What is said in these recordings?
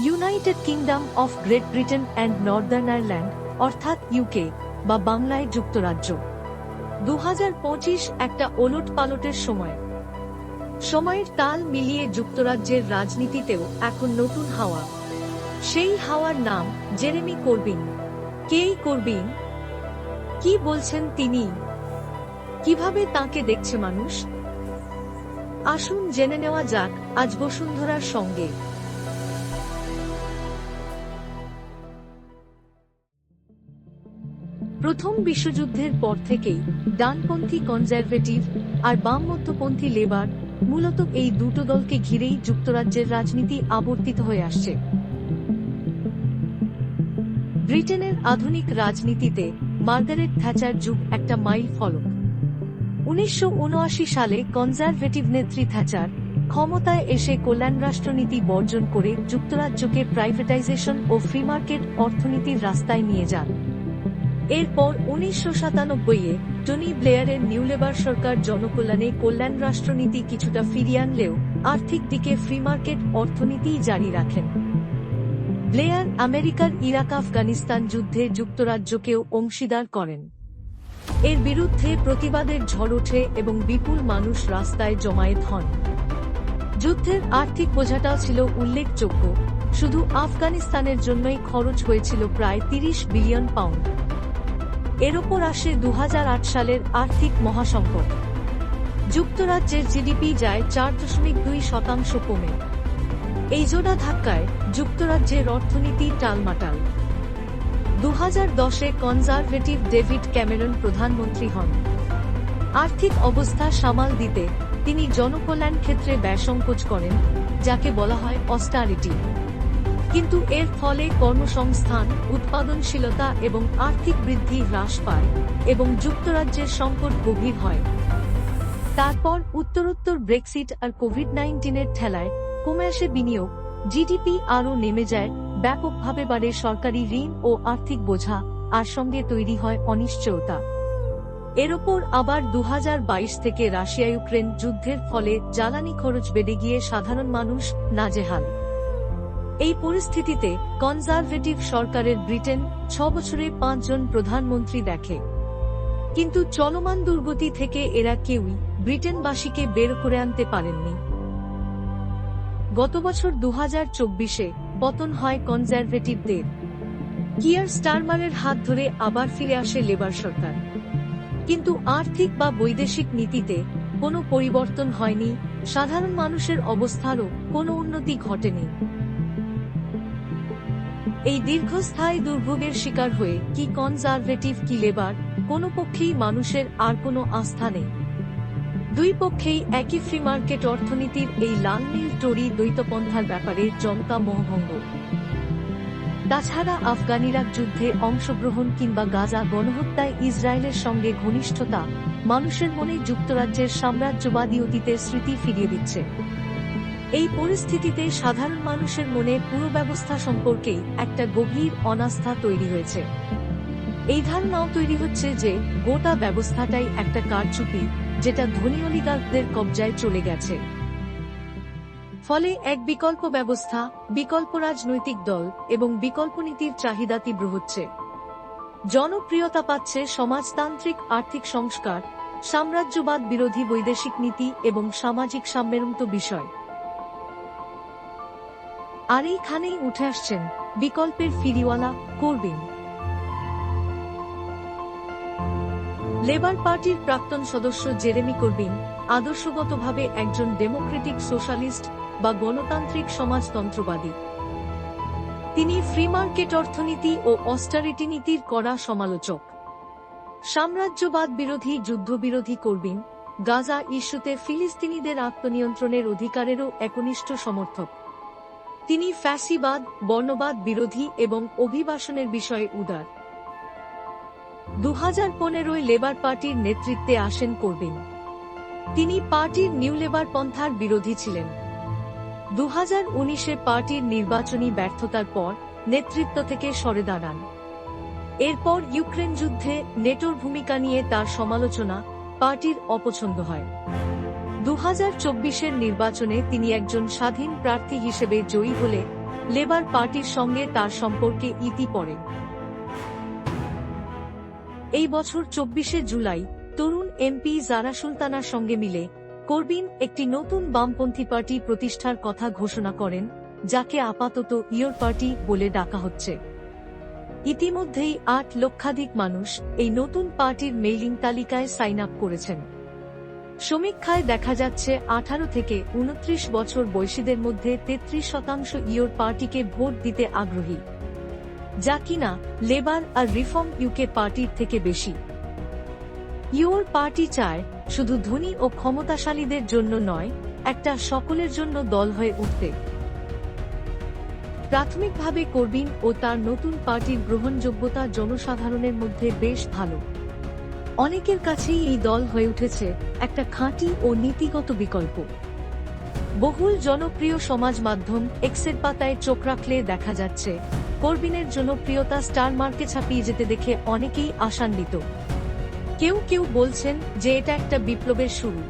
United Kingdom of Great Britain and Northern Ireland অর্থাৎ UK বা বাংলায় যুক্তরাজ্য। দু হাজার পঁচিশ একটা ওলট পালটের সময়। সময়ের তাল মিলিয়ে যুক্তরাজ্যের রাজনীতিতেও এখন নতুন হাওয়া। সেই হাওয়ার নাম জেরেমি করবিন। কেই করবিন? কি বলছেন তিনি? কীভাবে তাকে দেখছে মানুষ? আসুন জেনে নেওয়া যাক আজ বসুন্ধরার সঙ্গে। প্রথম বিশ্বযুদ্ধের পর থেকেই ডানপন্থী কনজারভেটিভ আর বাম মধ্যপন্থী লেবার মূলত এই দুটো দলকে ঘিরেই যুক্তরাজ্যের রাজনীতি আবর্তিত হয়ে আসছে। ব্রিটেনের আধুনিক রাজনীতিতে মার্গারেট থ্যাচার যুগ একটা মাইল ফলক। উনিশশো উনআশি সালে কনজারভেটিভ নেত্রী থ্যাচার ক্ষমতায় এসে কল্যাণ রাষ্ট্রনীতি বর্জন করে যুক্তরাজ্যকে প্রাইভেটাইজেশন ও ফ্রি মার্কেট অর্থনীতির রাস্তায় নিয়ে যান। এরপর উনিশশো সাতানব্বইয়ে টনি ব্লেয়ারের নিউ লেবার সরকার জনকল্যাণে কল্যাণ রাষ্ট্রনীতি কিছুটা ফিরিয়ে আনলেও আর্থিক দিকে ফ্রি মার্কেট অর্থনীতিই জারি রাখেন। ব্লেয়ার আমেরিকার ইরাক আফগানিস্তান যুদ্ধে যুক্তরাজ্যকেও অংশীদার করেন। এর বিরুদ্ধে প্রতিবাদের ঝড় ওঠে এবং বিপুল মানুষ রাস্তায় জমায়েত হন। যুদ্ধের আর্থিক বোঝাটাও ছিল উল্লেখযোগ্য। শুধু আফগানিস্তানের জন্যই খরচ হয়েছিল প্রায় তিরিশ বিলিয়ন পাউন্ড। এর ওপর আসে দু হাজার আট সালের আর্থিক মহাসংকট। যুক্তরাজ্যের জিডিপি যায় চার দশমিক দুই শতাংশ কমে। এই জোড়া ধাক্কায় যুক্তরাজ্যের অর্থনীতি টালমাটাল। দু হাজার দশে কনজারভেটিভ ডেভিড ক্যামেরন প্রধানমন্ত্রী হন। আর্থিক অবস্থা সামাল দিতে তিনি জনকল্যাণ ক্ষেত্রে ব্যয়সংকোচ করেন, যাকে বলা হয় অস্টারিটি। কিন্তু এর ফলে কর্মসংস্থান, উৎপাদনশীলতা এবং আর্থিক বৃদ্ধি হ্রাস পায় এবং যুক্তরাজ্যের সংকট গভীর হয়। তারপর উত্তরোত্তর ব্রেক্সিট আর কোভিড নাইন্টিনের ঠেলায় কমে আসে বিনিয়োগ, জিডিপি আরও নেমে যায়, ব্যাপকভাবে বাড়ে সরকারি ঋণ ও আর্থিক বোঝা, আর সঙ্গে তৈরি হয় অনিশ্চয়তা। এর ওপর আবার দু হাজার বাইশ থেকে রাশিয়া ইউক্রেন যুদ্ধের ফলে জ্বালানি খরচ বেড়ে গিয়ে সাধারণ মানুষ নাজেহাল। এই পরিস্থিতিতে কনজারভেটিভ সরকারের ব্রিটেন ছ বছরে পাঁচজন প্রধানমন্ত্রী দেখে। কিন্তু চলমান দুর্গতি থেকে এরা কেউই ব্রিটেনবাসীকে বের করে আনতে পারেননি। গত বছর দু হাজার চব্বিশে পতন হয় কনজারভেটিভদের। কিয়ার স্টারমারের হাত ধরে আবার ফিরে আসে লেবার সরকার। কিন্তু আর্থিক বা বৈদেশিক নীতিতে কোনো পরিবর্তন হয়নি, সাধারণ মানুষের অবস্থারও কোনো উন্নতি ঘটেনি। এই দীর্ঘস্থায়ী দুর্ভোগের শিকার হয়ে কি কনজারভেটিভ কি লেবার, কোনো পক্ষেই মানুষের আর কোনো আস্থা নেই। দুই পক্ষেই একই ফ্রি মার্কেট অর্থনীতির এই লাল নীল টরি দ্বৈতপন্থার ব্যাপারে জমকা মোহভঙ্গ। তাছাড়া আফগান ইরাক যুদ্ধে অংশগ্রহণ কিংবা গাজা গণহত্যায় ইসরায়েলের সঙ্গে ঘনিষ্ঠতা মানুষের মনে যুক্তরাজ্যের সাম্রাজ্যবাদী অতীতের স্মৃতি ফিরিয়ে দিচ্ছে। এই পরিস্থিতিতে সাধারণ মানুষের মনে পুরো ব্যবস্থা সম্পর্কেই একটা গভীর অনাস্থা তৈরি হয়েছে। এই ধারণাও তৈরি হচ্ছে যে গোটা ব্যবস্থাটাই একটা কারচুপি, যেটা ধনী অলিগার্কদের কবজায় চলে গেছে। ফলে এক বিকল্প ব্যবস্থা, বিকল্প রাজনৈতিক দল এবং বিকল্প নীতির চাহিদা তীব্র হচ্ছে। জনপ্রিয়তা পাচ্ছে সমাজতান্ত্রিক আর্থিক সংস্কার, সাম্রাজ্যবাদ বিরোধী বৈদেশিক নীতি এবং সামাজিক সাম্যেরন্ত বিষয়। আর এইখানেই উঠে আসছেন বিকল্পের ফিরিওয়ালা করবেন। লেবার পার্টির প্রাক্তন সদস্য জেরেমি করবিন আদর্শগতভাবে একজন ডেমোক্রেটিক সোশ্যালিস্ট বা গণতান্ত্রিক সমাজতন্ত্রবাদী। তিনি ফ্রি মার্কেট অর্থনীতি ও অস্টারিটি নীতির কড়া সমালোচক। সাম্রাজ্যবাদ বিরোধী যুদ্ধবিরোধী করবিন গাজা ইস্যুতে ফিলিস্তিনিদের আত্মনিয়ন্ত্রণের অধিকারেরও একনিষ্ঠ সমর্থক। তিনি ফ্যাসিবাদ, বর্ণবাদ বিরোধী এবং অভিবাসনের বিষয়ে উদার। দু হাজার পনেরোয় লেবার পার্টির নেতৃত্বে আসেন করবেন। তিনি পার্টির নিউ লেবার পন্থার বিরোধী ছিলেন। দু হাজার উনিশে পার্টির নির্বাচনী ব্যর্থতার পর নেতৃত্ব থেকে সরে দাঁড়ান। এরপর ইউক্রেন যুদ্ধে নেটোর ভূমিকা নিয়ে তার সমালোচনা পার্টির অপছন্দ হয়। দু হাজার নির্বাচনে তিনি একজন স্বাধীন প্রার্থী হিসেবে জয়ী হলে লেবার পার্টির সঙ্গে তার সম্পর্কে ইতি পড়ে। এই বছর চব্বিশে জুলাই, তরুণ এমপি জারা সুলতানার সঙ্গে মিলে করবিন একটি নতুন বামপন্থী পার্টি প্রতিষ্ঠার কথা ঘোষণা করেন, যাকে আপাতত ইয়র পার্টি বলে ডাকা হচ্ছে। ইতিমধ্যেই আট লক্ষাধিক মানুষ এই নতুন পার্টির মেইলিং তালিকায় সাইন আপ করেছেন। সমীক্ষায় দেখা যাচ্ছে আঠারো থেকে উনত্রিশ বছর বয়সীদের মধ্যে তেত্রিশ শতাংশ ইয়র পার্টিকে ভোট দিতে আগ্রহী। যা কিনা লেবার আর রিফর্ম ইউকে পার্টির থেকে বেশি। ইউর পার্টি চায় শুধু ধনী ও ক্ষমতাশালীদের জন্য নয়, একটা সকলের জন্য দল হয়ে উঠতে। প্রাথমিকভাবে করবিন ও তার নতুন পার্টির গ্রহণযোগ্যতা জনসাধারণের মধ্যে বেশ ভালো। অনেকের কাছেই এই দল হয়ে উঠেছে একটা খাঁটি ও নীতিগত বিকল্প। বহুল জনপ্রিয় সমাজ মাধ্যম এক্সের পাতায় চোখ রাখলে দেখা যাচ্ছে, করবিনের জনপ্রিয়তা স্টার মার্কে ছাপিয়ে যেতে দেখে অনেকেই আশান্বিত। কেউ কেউ বলছেন যে এটা একটা বিপ্লবের শুরু।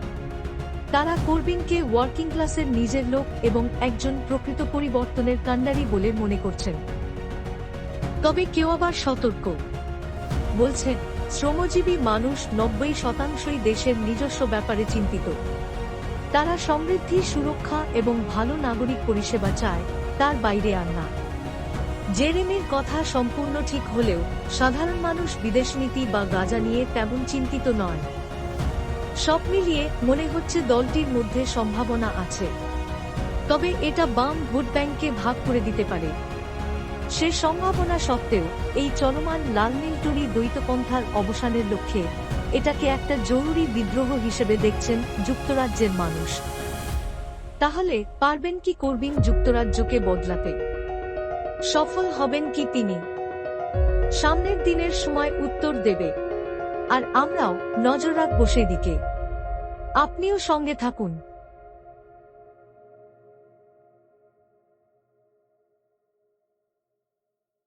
তারা করবিনকে ওয়ার্কিং ক্লাসের নিজের লোক এবং একজন প্রকৃত পরিবর্তনের কাণ্ডারি বলে মনে করছেন। তবে কেউ আবার সতর্ক। বলছেন শ্রমজীবী মানুষ নব্বই শতাংশই দেশের নিজস্ব ব্যাপারে চিন্তিত। তারা সমৃদ্ধি, সুরক্ষা এবং ভালো নাগরিক পরিষেবা চায়, তার বাইরে আর না। জেরেমির কথা সম্পূর্ণ ঠিক হলেও সাধারণ মানুষ বিদেশ নীতি বা গাজা নিয়ে তেমন চিন্তিত নয়। সব মিলিয়ে মনে হচ্ছে দলটির মধ্যে সম্ভাবনা আছে। তবে এটা বাম ভোট ব্যাংককে ভাগ করে দিতে পারে। সে সম্ভাবনা সত্ত্বেও এই চলমান লালনীলটুরি দ্বৈতপন্থার অবসানের লক্ষ্যে এটাকে একটা জরুরি বিদ্রোহ হিসেবে দেখছেন যুক্তরাজ্যের মানুষ। তাহলে পারবেন কি করবিন যুক্তরাজ্যকে বদলাতে? সফল হবেন কি তিনি? সামনের দিনের সময় উত্তর দেবে। আর আমরাও নজর রাখব সেদিকে। আপনিও সঙ্গে থাকুন।